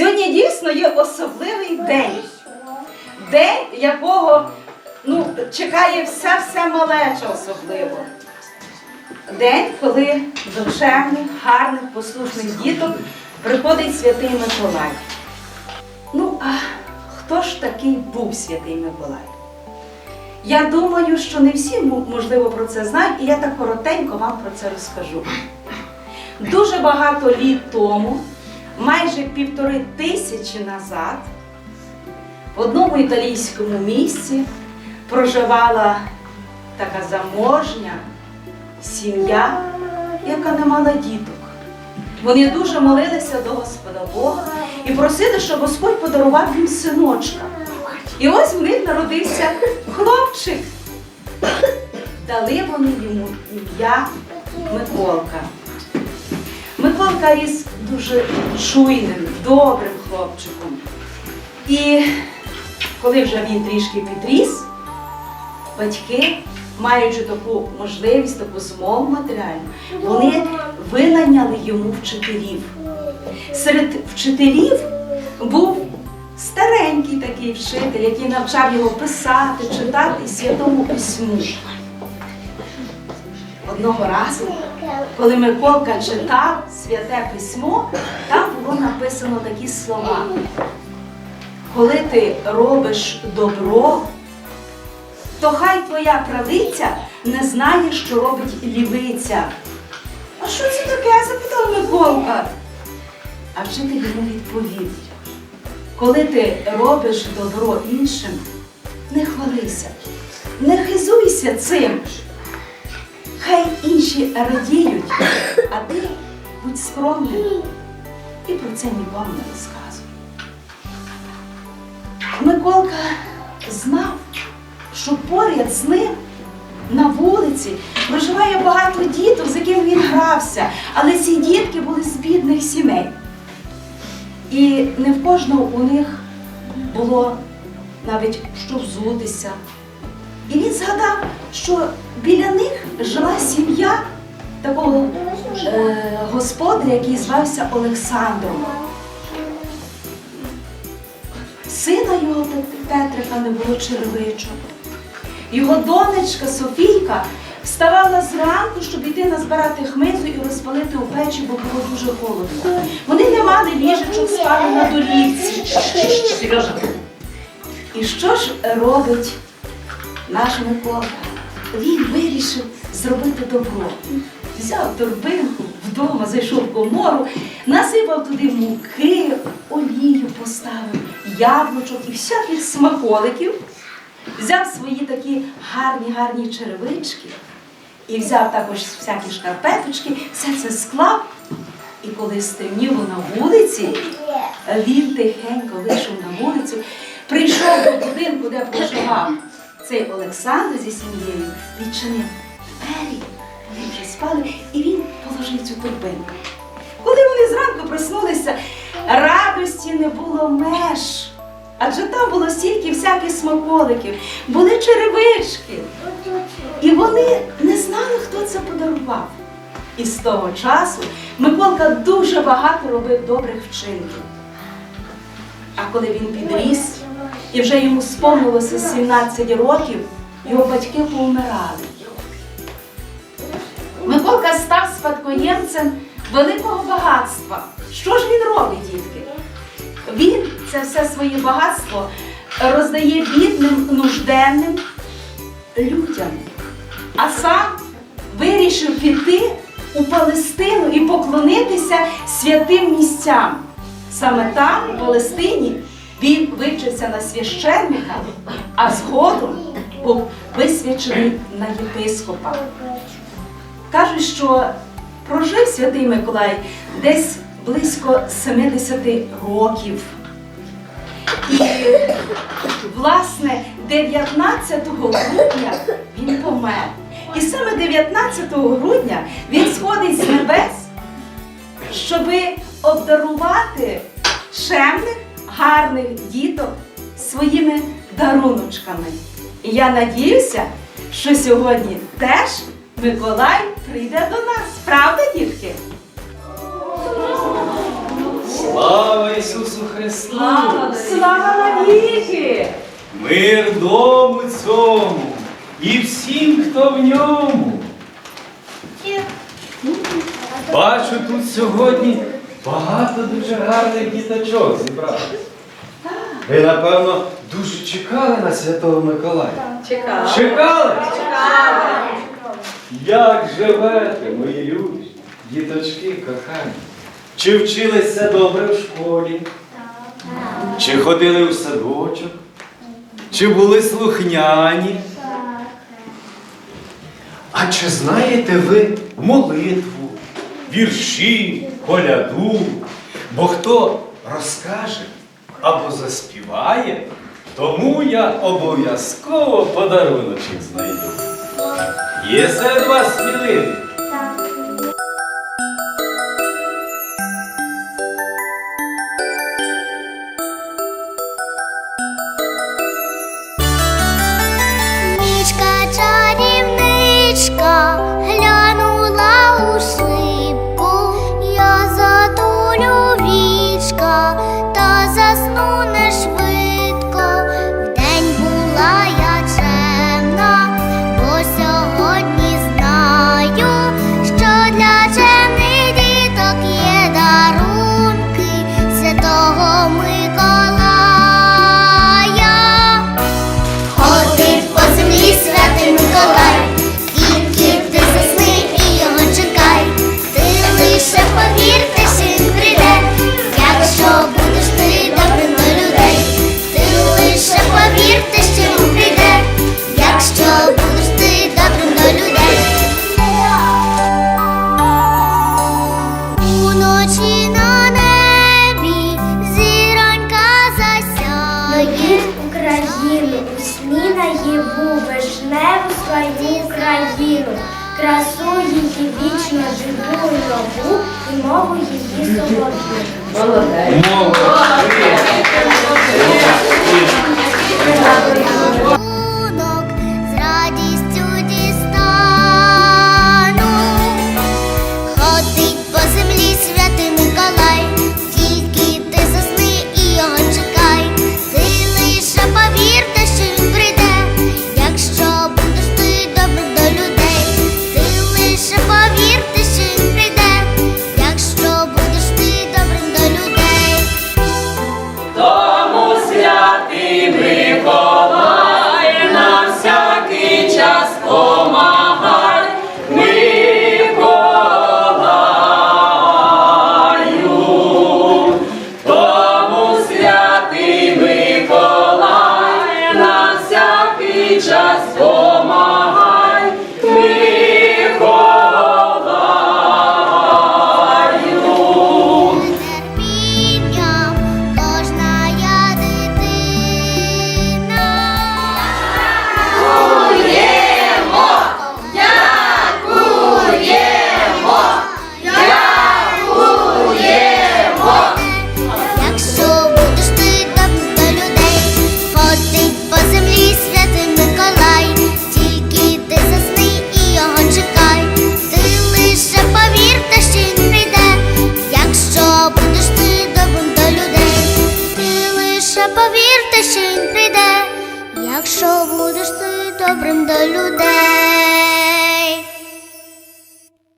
Сьогодні дійсно є особливий день. День, якого ну, чекає вся малеча особливо. День, коли до чемних, гарних, послушних діток приходить святий Миколай. Ну, а хто ж такий був святий Миколай? Я думаю, що не всі можливо про це знають, і я так коротенько вам про це розкажу. Дуже багато літ тому, майже півтори тисячі назад, в одному італійському місці проживала така заможня сім'я, яка не мала діток. Вони дуже молилися до Господа Бога і просили, щоб Господь подарував їм синочка. І ось в них народився хлопчик. Дали вони йому ім'я Миколка. Миколка ріс дуже чуйним, добрим хлопчиком. І коли вже він трішки підріс, батьки, маючи таку можливість, таку змогу матеріальну, вони винайняли йому вчителів. Серед вчителів був старенький такий вчитель, який навчав його писати, читати святому письму. Одного разу, коли Миколка читав святе письмо, там було написано такі слова. Коли ти робиш добро, то хай твоя правиця не знає, що робить лівиця. А що це таке? запитав Миколка. А вчитель йому відповів: коли ти робиш добро іншим, не хвалися, не хизуйся цим. Хай інші радіють, а ти будь скромним і про це нікому не розказуй. Миколка знав, що поряд з ним на вулиці проживає багато діток, з якими він грався, але ці дітки були з бідних сімей. І не в кожного у них було навіть що взутися. І він згадав, що біля них жила сім'я такого е, господаря, який звався Олександром. Сина його Петрика не було черевичок. Його донечка Софійка вставала зранку, щоб йти назбирати хмизу і розпалити у печі, бо було дуже холодно. Вони не мали ліжечок, спали на долівці. Сережа. І що ж робить наш Микола? Він вирішив зробити добро. Взяв торбинку вдома, зайшов в комору, насипав туди муки, олію поставив, яблучок і всяких смаколиків. Взяв свої такі гарні, гарні черевички і взяв також всякі шкарпеточки, все це склав. І коли стемніло на вулиці, він тихенько вийшов на вулицю, прийшов до будинку, де проживав цей Олександр зі сім'єю, відчинив двері, вони спали, і він положив цю торбинку. Коли вони зранку проснулися, радості не було меж. Адже там було стільки всяких смаколиків, були черевички. І вони не знали, хто це подарував. І з того часу Миколка дуже багато робив добрих вчинків. А коли він підріс і вже йому сповнилося 17 років, його батьки повмирали. Миколка став спадкоємцем великого багатства. Що ж він робить, дітки? Він це все своє багатство роздає бідним, нужденним людям. А сам вирішив піти у Палестину і поклонитися святим місцям. Саме там, у Палестині, він вивчився на священника, а згодом був висвячений на єпископа. Кажуть, що прожив святий Миколай десь близько 70 років. І, власне, 19 грудня він помер. І саме 19 грудня він сходить з небес, щоби обдарувати чемних, гарних діток своїми даруночками. І я надіюся, що сьогодні теж Миколай прийде до нас. Правда, дітки? Слава Ісусу Христу! Слава навіки! Мир дому цьому і всім, хто в ньому. Бачу тут сьогодні багато дуже гарних діточок зібралися. Ви, напевно, дуже чекали на Святого Миколая. Чекала. Чекали? Як живете, мої любі, діточки кохані? Чи вчилися добре в школі? Чи ходили в садочок? Чи були слухняні? А чи знаєте ви молитву, вірші, коляду? Бо хто розкаже або заспіває, тому я обов'язково подаруночок знайду. Є серед вас сміливі? Сні наяву вишневу свою країну, красу її вічно живу і нову, і мову її солов'їну. Подарунок ます。